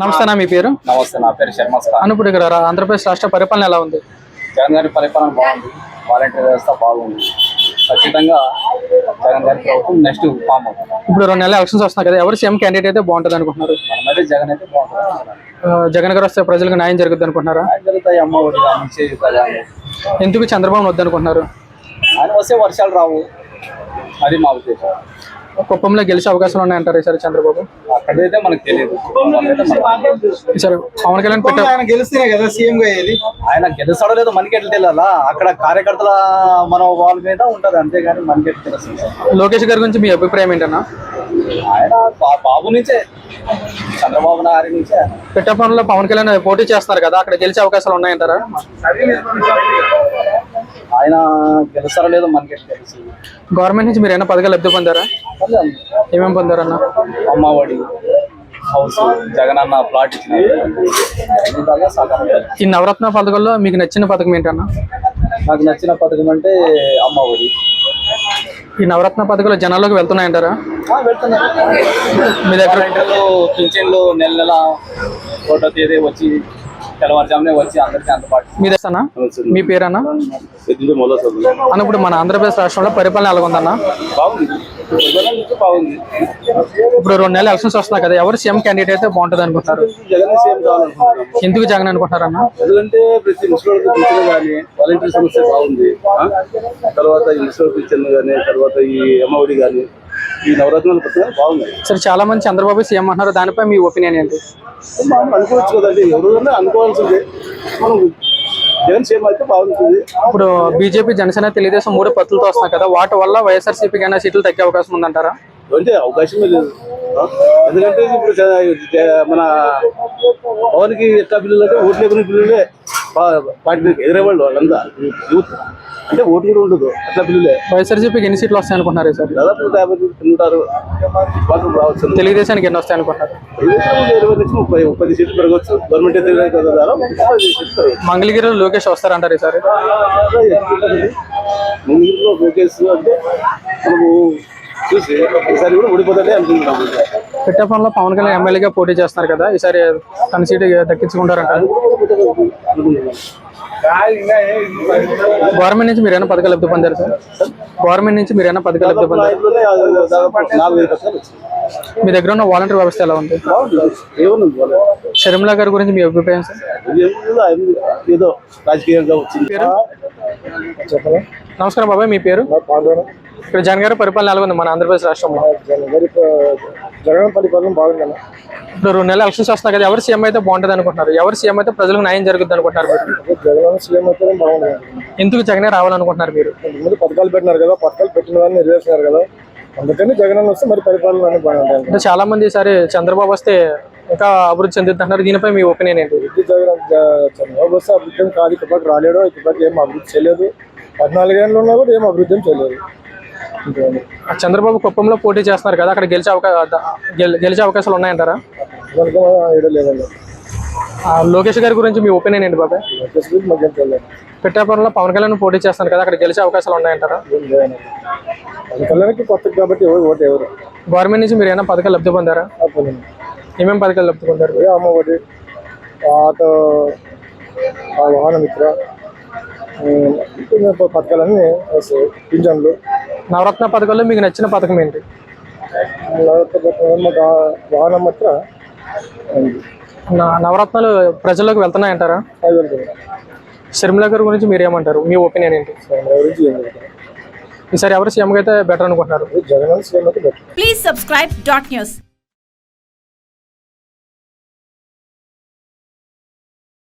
నమస్తే నా మీ పేరు? నమస్తే నా పేరు శర్మ ఇప్పుడు ఇక్కడ ఆంధ్రప్రదేశ్ రాష్ట్ర పరిపాలన ఎలా ఉంది? జగన్ గారి పరిపాలన బాగుంది. వాలంటీర్ వ్యవస్థ బాగుంది. ఖచ్చితంగా జగన్ గారి ప్రభుత్వం నెక్స్ట్ ఫామ్ అవుతుంది. ఇప్పుడు రెండు నెలల ఎలక్షన్స్ వస్తున్నాయి కదా ఎవరు సీఎం క్యాండిడేట్ అయితే బాగుంటుంది అనుకుంటున్నారు? మనమైతే జగన్ అయితే బాగుంటుంది. జగన్ గారు వస్తే ప్రజలకు న్యాయం జరుగుతుంది అనుకుంటున్నారా? జరుగుతాయి అమ్మ ఒడి ఎందుకు చంద్రబాబు వద్దు అనుకుంటున్నారు? ఆయన వస్తే వర్షాలు రావు. అది మా ఉద్దేశం. కుప్పంలో గెలిచే అవకాశాలు ఉన్నాయంటారు ఈసారి చంద్రబాబు? అక్కడైతే మనకు తెలియదు ఈసారి పవన్ కళ్యాణ్ పెట్ట ఆయన గెలిస్తేనే కదా సీఎం గా అయ్యేది. ఆయన గెలుస్తాడో లేదో మనకి ఎట్లా తెలియాలా? అక్కడ కార్యకర్తల మన వాళ్ళ మీద ఉంటది అంతేగాని మనకి ఎట్లా తెలుస్తుంది? లోకేష్ గారి గురించి మీ అభిప్రాయం ఏంటన్నా? ఆయన బాబు నుంచే చంద్రబాబు నాయుడు నుంచే. ఆయన. పిట్టపల్లిలో పవన్ కళ్యాణ్ పోటీ చేస్తున్నారు కదా అక్కడ గెలిచే అవకాశాలు ఉన్నాయంటారా? ఆయన గెలుస్తారో లేదో మనకి తెలుస్తుంది గవర్నమెంట్ నుంచి మీరు ఏమైనా పథకాలు లబ్ధి పొందారా? ఏమేమి పొందారన్నా? అమ్మఒడి హౌస్ జగనన్న ప్లాట్ ఇచ్చిన ఈ నవరత్న పథకాల్లో మీకు నచ్చిన పథకం ఏంటన్నా? నాకు నచ్చిన పథకం అంటే అమ్మఒడి. ఈ నవరత్న పథకాలు జనాల్లోకి వెళ్తున్నాయంటారా? ఆ, వెళ్తున్నారు మీ దగ్గర నెల నెల ఒకటో తేదీ వచ్చి తెల్లవారుజామునే వచ్చి అందరికీ అందుబాటు మీ పేరన్నా? అన్న ఇప్పుడు మన ఆంధ్రప్రదేశ్ రాష్ట్రంలో పరిపాలన ఎలా ఉందన్న బాగుంది. ఇప్పుడు రెండు నెలలు ఎలక్షన్స్ వస్తున్నాయి కదా ఎవరు సీఎం క్యాండిడేట్ అయితే బాగుంటుంది అనుకుంటారు జగన్ సీఎం కావాలనుకుంటున్నాం ఎందుకు జగన్ అనుకుంటారన్న ఎందుకంటే ప్రతి ముసలికి పింఛన్ కానీ వాలంటీర్ సమస్య బాగుంది. ఆ? తర్వాత ఈ ముసలి పింఛన్ కానీ తర్వాత ఈ అమ్మఒడి కానీ ఈ నవరత్నాల పథకాలు బాగున్నాయి సరే చాలా మంది చంద్రబాబు సీఎం అంటున్నారు. దానిపై మీ ఒపీనియన్ ఏంటి? మనం అనుకోవచ్చు కదండి ఎవరైనా అనుకోవాల్సిందే. మనం జగన్ సీఎం అయితే బాగుంటుంది. ఇప్పుడు బీజేపీ జనసేన తెలుగుదేశం మూడు పత్రులతో వస్తున్నాయి కదా. వాటి వల్ల వైఎస్ఆర్సీపీకి అయినా సీట్లు తగ్గే అవకాశం ఉందంటారా? అంటే అవకాశమే లేదు? ఎందుకంటే ఇప్పుడు మన పవన్కి ఎట్లా పిల్లలు అంటే ఓట్లు పా- పార్టీకి ఎదిరే వాళ్ళు వాళ్ళంతా. యూత్. అంటే ఓటు కూడా ఉండదు. అట్లా పిల్లలే. వైఎస్ఆర్సీపీకి ఎన్ని సీట్లు వస్తాయి అనుకుంటున్నారు ఈసారి దాదాపు నూట యాభై ఉంటారు. మాత్రం రావచ్చు. తెలుగుదేశానికి ఎన్ని వస్తాయి అనుకుంటున్నారు? ఇరవై నుంచి ముప్పై ముప్పై సీట్లు పెరగవచ్చు గవర్నమెంట్ మంగళగిరిలో లోకేష్ వస్తారంటారు ఈసారి. ముందులో లోకేష్ అంటే మనము చూసి ఈసారి కూడా ఓడిపోతుంటే అనుకుంటున్నాము పిట్టపల్లిలో పవన్ కళ్యాణ్ ఎమ్మెల్యేగా పోటీ చేస్తున్నారు కదా ఈసారి తన సీటు అనుకుంటున్నాము గవర్నమెంట్ నుంచి మీరు ఏమైనా పథకాలు లబ్ధి పొందారు సార్? గవర్నమెంట్ నుంచి మీరు ఏమైనా పథకాలు లబ్ధి పొందారు? మీ దగ్గర ఉన్న వాలంటీర్ వ్యవస్థ ఎలా ఉంది? షర్మిలా గారి గురించి మీ అభిప్రాయం సార్? ఏదో రాజకీయంగా వచ్చింది. నమస్కారం బాబాయ్ మీ పేరు? ఇక్కడ జగన్ గారి పరిపాలన ఎలా ఉంది మన ఆంధ్రప్రదేశ్ రాష్ట్రంలో? జగన్ పరిపాలన బాగుందన్న. ఇప్పుడు రెండు నెలలు ఎలక్షన్స్ వస్తున్నాయి కదా ఎవరు సీఎం అయితే బాగుంటుంది అనుకుంటున్నారు? ఎవరు సీఎం అయితే ప్రజలకు న్యాయం జరుగుతుంది అనుకుంటున్నారు మీరు? జగన్ సీఎం అయితే బాగుంది ఎందుకు జగనే రావాలనుకుంటున్నారు మీరు? ముందు పథకాలు పెట్టినారు కదా పథకాలు పెట్టిన వాడిని నెరవేర్చినారు కదా. అందుకని జగన్ వస్తే మరి పరిపాలన బాగుంటుంది అంటే. చాలా మంది ఈసారి చంద్రబాబు వస్తే ఇంకా అభివృద్ధి చెందుతున్నారు. దీనిపై మీ ఒపీనియన్ ఏంటి? చంద్రబాబు వస్తే అభివృద్ధి కాదు. ఇప్పటికి రాలేడు ఇప్పటికి ఏం అభివృద్ధి చేయలేదు. పద్నాలుగేళ్ళు ఉన్నా కూడా ఏం అభివృద్ధి చేయలేదు. చంద్రబాబు కుప్పంలో పోటీ చేస్తున్నారు కదా అక్కడ గెలిచే అవకాశం గెలిచే అవకాశాలు ఉన్నాయంటారా? లోకేష్ గారి గురించి మీ ఒపీనియన్ ఏంటి బాబాయ్? లోకేష్ పవన్ కళ్యాణ్ పోటీ చేస్తున్నారు కదా అక్కడ గెలిచే అవకాశాలు ఉన్నాయంటారా? ఏం లేదండి కొత్త కాబట్టి ఎవరు ఓటు ఎవరు గవర్నమెంట్ నుంచి మీరు ఏమైనా పథకాలు లబ్ధి పొందారా? ఏమేమి పథకాలు లబ్ధి పొందారు? అమ్మ ఒకటి ఆటో ఆ వాహన మిత్ర పథకాలన్నీ వస్తాయి. పింఛన్లు. నవరత్న పథకాల్లో మీకు నచ్చిన పథకం ఏంటి? వాహన మిత్ర నవరత్నాలు ప్రజల్లోకి వెళ్తున్నాయంటారా? షర్మిల గారి గురించి మీరు ఏమంటారు? మీ ఒపీనియన్ ఏంటి? ఈసారి ఎవరు సీఎంగా అయితే బెటర్ అనుకుంటున్నారు? జగన్ సీఎం అయితే బెటర్